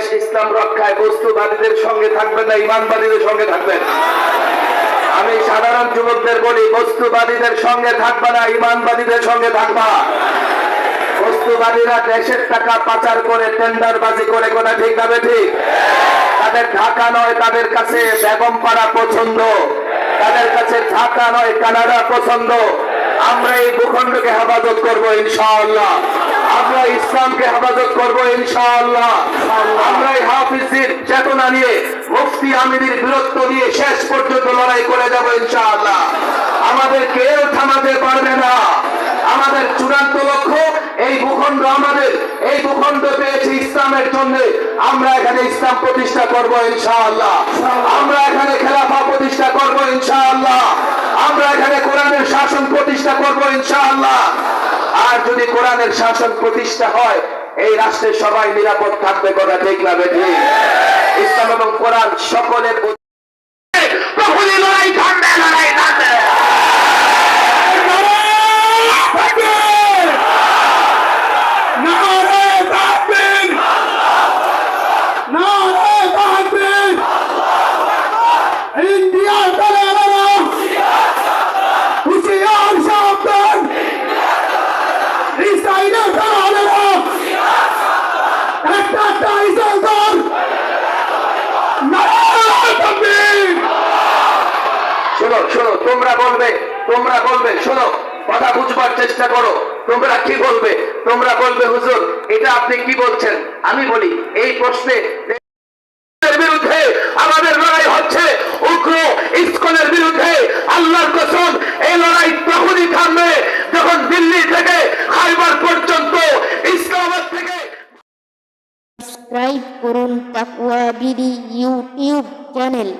ইসলাম রক্ষায় বস্তুবাদীদের সঙ্গে থাকবেন না, ইমানবাদীদের সঙ্গে থাকবেন। আমি সাধারণ যুবকদের বলি, বস্তুবাদীদের সঙ্গে থাকবা না, ইমানবাদীদের সঙ্গে থাকবা। বস্তুবাদীরা দেশের টাকা পাচার করে, টেন্ডারবাজি করে কোনা ঠিক হবে ঠিক তাদের ঢাকা নয়, তাদের কাছে বেগম পাড়া পছন্দ। তাদের কাছে ঢাকা নয়, কানাডা পছন্দ। আমরা এই ভূখণ্ডকে হেফাজত করব, ইনশাআল্লাহ। আমরা ইসলামকে হেফাজত করব ইনশাআল্লাহ। আমরা এই হাফিজের চেতনা নিয়ে, মুফতি আমিরের বীরত্ব নিয়ে শেষ পর্যন্ত লড়াই করে যাব ইনশাআল্লাহ। আমাদের কেউ থামাতে পারবে না। আমাদের চূড়ান্ত লক্ষ্য, এই ভূখণ্ড আমাদের, এই ভূখণ্ড পেয়েছে ইসলামের জন্য। আমরা এখানে ইসলাম প্রতিষ্ঠা করব ইনশাআল্লাহ। আমরা এখানে খেলাফা প্রতিষ্ঠা করব ইনশাআল্লাহ। আমরা এখানে কোরআনের শাসন প্রতিষ্ঠা করব ইনশাআল্লাহ আর যদি কোরআনের শাসন প্রতিষ্ঠা হয়, এই রাষ্ট্রে সবাই নিরাপদ থাকবে, কথা ঠিক না ইসলাম এবং কোরআন সকলের শোনো শোনো, তোমরা বলবে তোমরা বলবে, শোনো, কথা বুঝবার চেষ্টা করো, তোমরা কি বলবে? তোমরা বলবে, হুজুর, এটা আপনি কি বলছেন? আমি বলি, এই প্রশ্নে বিরুদ্ধে আমাদের লড়াই হচ্ছে, উগ্র ইস্কনের বিরুদ্ধে আল্লাহর কসম, এই লড়াই তখনই থামবে যখন দিল্লি থেকে খাইবার পর্যন্ত ইসলামাবাদ থেকে সাবস্ক্রাইব করুন তাকুয়া বিডি ইউটিউব চ্যানেল।